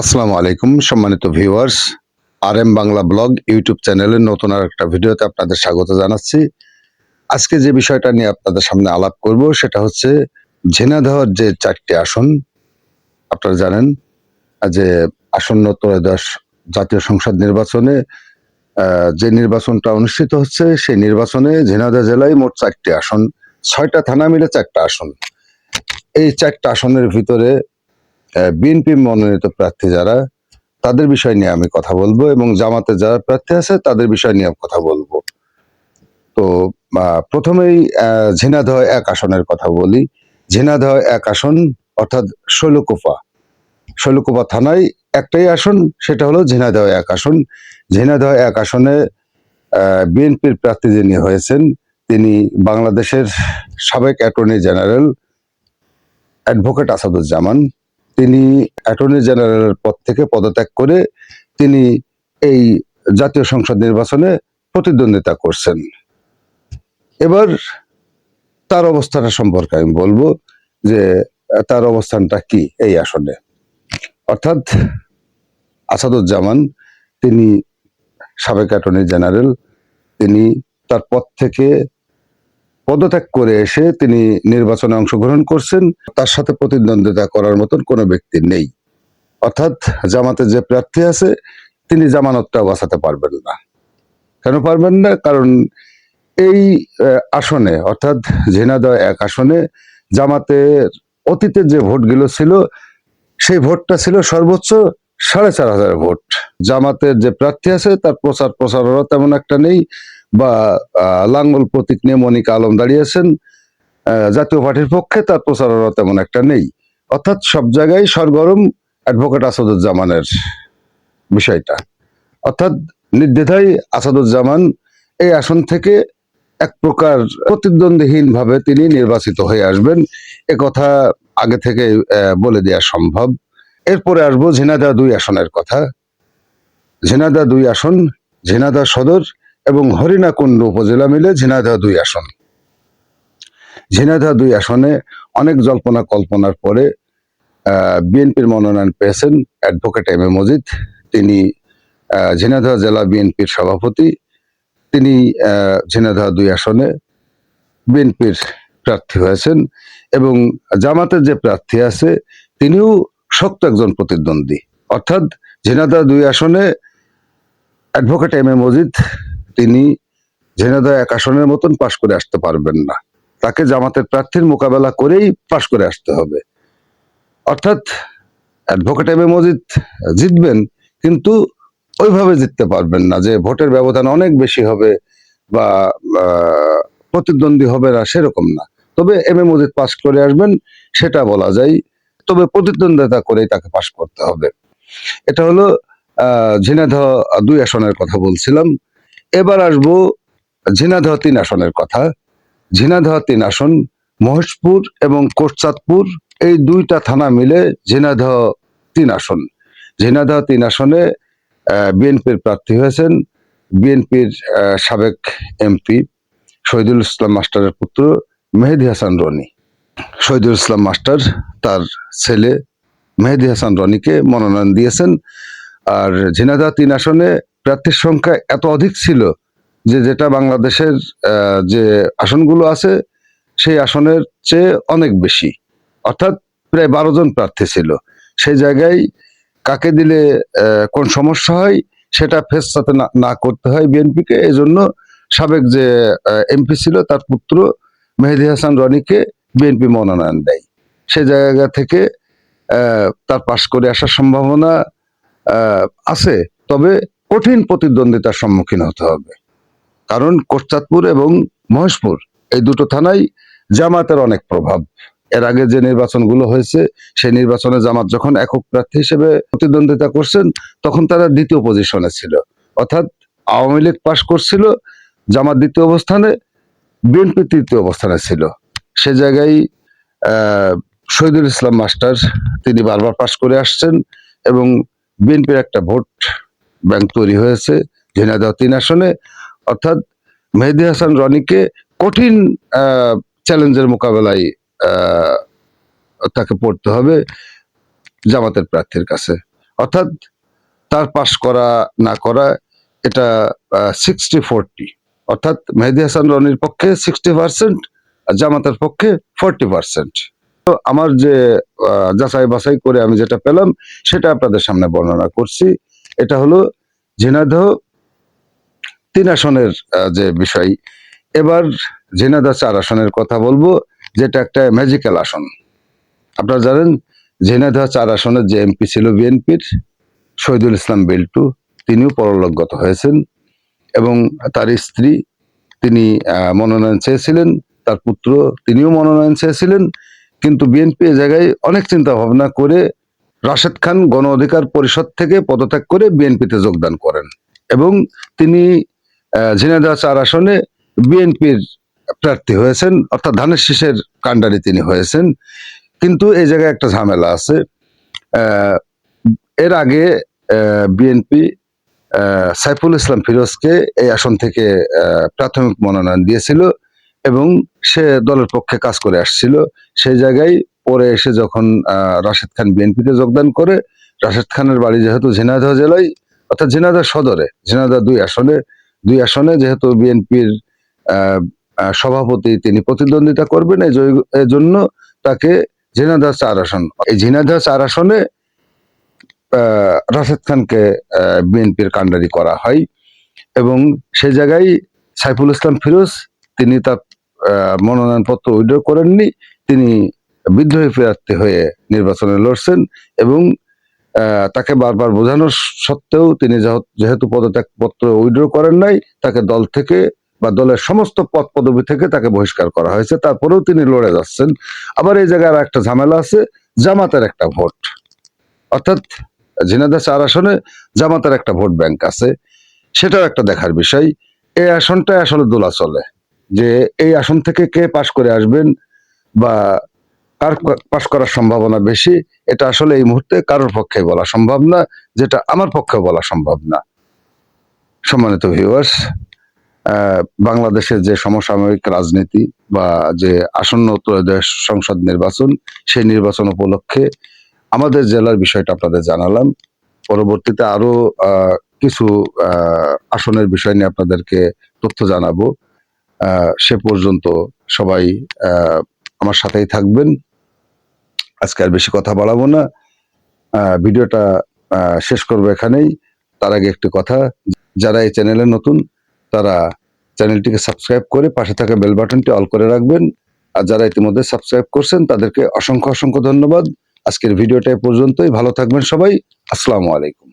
আসসালামু আলাইকুম, সম্মানিত viewers. R M Bangla blog YouTube চ্যানেলের নতুন আর একটা ভিডিওতে আপনাদের স্বাগত জানাচ্ছি। আজকে যে বিষয়টা নিয়ে আপনাদের সামনে আলাপ করব, সেটা হচ্ছে ঝিনাইদহের যে চারটি আসন, আপনারা জানেন যে আসন্ন ত্রয়োদশ জাতীয় সংসদ নির্বাচনে যে নির্বাচনটা অনুষ্ঠিত হচ্ছে, সেই নির্বাচনে ঝিনাইদহ জেলায় মোট চারটি আসন, ছয়টা থানা মিলে চারটা আসন। এই চারটা আসনের ভিতরে বিএনপি মনোনীত প্রার্থী যারা তাদের বিষয় নিয়ে আমি কথা বলব এবং জামাতে যারা প্রার্থী আছে তাদের বিষয় নিয়ে কথা বলব। তো প্রথমেই আহ, ঝিনাইদহ এক আসনের কথা বলি। ঝিনাইদহ এক আসন অর্থাৎ শৈলকুপা শৈলকুপা থানায় একটাই আসন সেটা হলো ঝিনাইদহ এক আসন। ঝিনাইদহ এক আসনে বিএনপির প্রার্থী যিনি হয়েছেন তিনি বাংলাদেশের সাবেক অ্যাটর্নি জেনারেল অ্যাডভোকেট আসাদুজ্জামান। তিনি অ্যাটর্নি জেনারেলের পদ থেকে পদত্যাগ করে তিনি এই জাতীয় সংসদ নির্বাচনে প্রতিদ্বন্দ্বিতা করছেন। এবার তার অবস্থাটা সম্পর্কে আমি বলব যে, তার অবস্থানটা কি এই আসনে? অর্থাৎ আসাদুজ্জামান, তিনি সাবেক অ্যাটর্নি জেনারেল তিনি তার পদ থেকে পদত্যাগ করে এসে তিনি নির্বাচনে অংশগ্রহণ করছেন। তার সাথে প্রতিদ্বন্দ্বিতা করার মতন কোনো ব্যক্তি নেই। অর্থাৎ জামাতে যে প্রার্থী আছে, তিনি জামানতটা বাঁচাতে পারবেন না। কেন পারবেন না? কারণ এই আসনে, অর্থাৎ ঝিনাদয় এক আসনে জামাতের অতীতে যে ভোটগুলো ছিল, সেই ভোটটা ছিল সর্বোচ্চ সাড়ে চার হাজার ভোট। জামাতের যে প্রার্থী আছে, তার প্রচার প্রচারও তেমন একটা নেই। বা লাঙ্গল প্রতীক নিয়ে মনিকা আলম দাঁড়িয়েছেন জাতীয় পার্টির পক্ষে, তার প্রচারও তেমন একটা নেই। অর্থাৎ সব জায়গায় সরগরম অ্যাডভোকেট আসাদুজ্জামানের বিষয়টা। অর্থাৎ নির্দ্বিধায় আসাদুজ্জামান এই আসন থেকে এক প্রকার প্রতিদ্বন্দ্বীহীন ভাবে তিনি নির্বাচিত হয়ে আসবেন, এ কথা আগে থেকে বলে দেওয়া সম্ভব। এরপরে আসব ঝিনাদা দুই আসনের কথা। ঝিনাদা দুই আসন ঝিনাদা সদর এবং হরিণাকুণ্ড উপজেলা মিলে ঝিনাইদহ দুই আসন। ঝিনাইদহ দুই আসনে অনেক জল্পনা কল্পনার পরে বিএনপির মনোনয়ন পেয়েছেন অ্যাডভোকেট এম এ মজিদ। তিনি ঝিনাইদহ জেলা বিএনপির সভাপতি। তিনি ঝিনাইদহ দুই আসনে বিএনপির প্রার্থী হয়েছেন এবং জামাতের যে প্রার্থী আছে, তিনিও শক্ত একজন প্রতিদ্বন্দ্বী। অর্থাৎ ঝিনাইদহ দুই আসনে অ্যাডভোকেট এম এ মজিদ তিনি ঝিনাইদহ এক আসনের মতন পাশ করে আসতে পারবেন না। তাকে জামাতের প্রার্থীর মোকাবেলা করেই পাশ করে আসতে হবে। অর্থাৎ অ্যাডভোকেট এম এ মজিদ জিতবেন, কিন্তু ওইভাবে জিততে পারবেন না যে ভোটের ব্যবধান অনেক বেশি হবে বা প্রতিদ্বন্দ্বী হবে না, সেরকম না। তবে এম এ মজিদ পাশ করে আসবেন, সেটা বলা যায়। তবে প্রতিদ্বন্দ্বিতা করেই তাকে পাশ করতে হবে। এটা হলো ঝিনাইদহ দুই আসনের কথা বলছিলাম। এবার আসব ঝিনাইদহ তিন আসনের কথা। ঝিনাইদহ তিন আসন, মহেশপুর এবং কোটচাঁদপুর, এই দুইটা থানা মিলে ঝিনাইদহ তিন আসন। ঝিনাইদহ তিন আসনে বিএনপির প্রার্থী হয়েছেন বিএনপির সাবেক এমপি শহীদুল ইসলাম মাস্টারের পুত্র মেহেদি হাসান রনি। শহীদুল ইসলাম মাস্টার তার ছেলে মেহেদি হাসান রনিকে মনোনয়ন দিয়েছেন। আর ঝিনাইদহ তিন আসনে প্রার্থীর সংখ্যা এত অধিক ছিল যে যেটা বাংলাদেশের যে আসনগুলো আছে, সেই আসনের চেয়ে অনেক বেশি। অর্থাৎ প্রায় বারো জন প্রার্থী ছিল। সেই জায়গায় কাকে দিলে কোন সমস্যা হয়, সেটা ফেস সাথে না- করতে হয় বিএনপিকে। এই জন্য সাবেক যে এমপি ছিল, তার পুত্র মেহেদি হাসান রনিকে বিএনপি মনোনয়ন দেয়। সেই জায়গা থেকে তার পাশ করে আসার সম্ভাবনা আছে। তবে কঠিন প্রতিদ্বন্দ্বিতার সম্মুখীন হতে হবে। কারণ কোটচাঁদপুর এবং মহেশপুর এই দুটো থানায় জামাতের অনেক প্রভাব। এর আগে যে নির্বাচনগুলো হয়েছে, সেই নির্বাচনে জামাত যখন একক প্রার্থী হিসেবে প্রতিদ্বন্দ্বিতা করছেন, তখন তারা দ্বিতীয় পজিশনে ছিল। অর্থাৎ আওয়ামী লীগ পাশ করছিল জামাত দ্বিতীয় অবস্থানে, বিএনপি তৃতীয় অবস্থানে ছিল। সে জায়গায় শহীদুল ইসলাম মাস্টার তিনি বারবার পাশ করে আসছেন এবং বিএনপির একটা ভোট ব্যাংক তৈরি হয়েছে ঝিনাইদহ তিন আসনে। অর্থাৎ মেহেদি হাসান রনিকে কঠিন চ্যালেঞ্জের মোকাবেলায় তাকে পড়তে হবে জামাতের প্রার্থীর কাছে। অর্থাৎ তার পাশ করা না করা, এটা সিক্সটি ফোরটি অর্থাৎ মেহেদি হাসান রনির পক্ষে সিক্সটি পার্সেন্ট আর জামাতের পক্ষে ফোরটি পার্সেন্ট তো আমার যে যাচাই বাছাই করে আমি যেটা পেলাম, সেটা আপনাদের সামনে বর্ণনা করছি। এটা হলো ঝিনাইদহ তিন আসনের যে বিষয়। এবার ঝিনাইদহ চার আসনের কথা বলব, যেটা একটা ম্যাজিক্যাল আসন। আপনারা জানেন ঝিনাইদহ চার আসনের যে এমপি ছিল বিএনপির, শহীদুল ইসলাম বিল্টু, তিনিও পরলোকগত হয়েছেন এবং তার স্ত্রী তিনি মনোনয়ন চেয়েছিলেন, তার পুত্র তিনিও মনোনয়ন চেয়েছিলেন, কিন্তু বিএনপি এ জায়গায় অনেক চিন্তা ভাবনা করে রাশেদ খান গণ অধিকার পরিষদ থেকে পদত্যাগ করে বিএনপিতে যোগদান করেন এবং তিনি ঝিনাইদহ চার আসনে বিএনপির প্রার্থী হয়েছেন, অর্থাৎ ধানের শীষের কাণ্ডারি তিনি হয়েছেন। কিন্তু এই জায়গায় একটা ঝামেলা আছে। এর আগে বিএনপি সাইফুল ইসলাম ফিরোজকে এই আসন থেকে প্রাথমিক মনোনয়ন দিয়েছিল এবং সে দলের পক্ষে কাজ করে আসছিল। সেই জায়গায় পরে এসে যখন রাশেদ খান বিএনপিতে যোগদান করে, রাশেদ খানের বাড়ি যেহেতু ঝিনাইদহ জেলায়, অর্থাৎ ঝিনাইদহ সদরে, ঝিনাইদহ দুই আসনে দুই আসনে যেহেতু বিএনপির সভাপতি তিনি প্রতিদ্বন্দ্বিতা করবেন, এই জন্য তাকে ঝিনাইদহ চার আসন, এই ঝিনাইদহ চার আসনে রাশেদ খানকে বিএনপির কাণ্ডারি করা হয় এবং সে জায়গায় সাইফুল ইসলাম ফিরোজ, তিনি তার মনোনয়নপত্র উইড্র করেননি, তিনি বিদ্রোহী প্রার্থী হয়ে নির্বাচনে লড়ছেন এবং তাকে বারবার বোঝানোর সত্ত্বেও তিনি যেহ- যেহেতু পদত্যাগ পত্র উইড্র করেন নাই, তাকে দল থেকে বা দলের সমস্ত পদ পদবি থেকে তাকে বহিষ্কার করা হয়েছে। তারপরেও তিনি লড়ে যাচ্ছেন। আবার এই জায়গায় একটা ঝামেলা আছে, জামাতের একটা ভোট। অর্থাৎ ঝিনাইদহ চার আসনে জামাতের একটা ভোট ব্যাংক আছে। সেটাও একটা দেখার বিষয়। এই আসনটা আসলে দোলা চলে। যে এই আসন থেকে কে পাশ করে আসবেন বা কার পাশ করার সম্ভাবনা বেশি। এটা আসলে এই মুহূর্তে কারোর পক্ষে বলা সম্ভব না, যেটা আমার পক্ষে বলা সম্ভব না। সম্মানিত ভিউয়ার্স বাংলাদেশের যে সমসাময়িক রাজনীতি বা যে আসন্ন ত্রয়োদশ সংসদ নির্বাচন, সেই নির্বাচন উপলক্ষে আমাদের জেলার বিষয়টা আপনাদের জানালাম। পরবর্তীতে আরও কিছু আসনের বিষয় নিয়ে আপনাদেরকে তথ্য জানাব। সে পর্যন্ত সবাই আমার সাথেই থাকবেন। আজকে আর বেশি কথা বাড়াবো না। ভিডিওটা শেষ করব এখানেই। তার আগে একটি কথা, যারা এই চ্যানেলে নতুন, তারা চ্যানেলটিকে সাবস্ক্রাইব করে পাশে থাকা বেল বাটনটি অল করে রাখবেন। আর যারা ইতিমধ্যে সাবস্ক্রাইব করছেন, তাদেরকে অসংখ্য অসংখ্য ধন্যবাদ। আজকের ভিডিওটা পর্যন্তই। ভালো থাকবেন সবাই। আসসালামু আলাইকুম।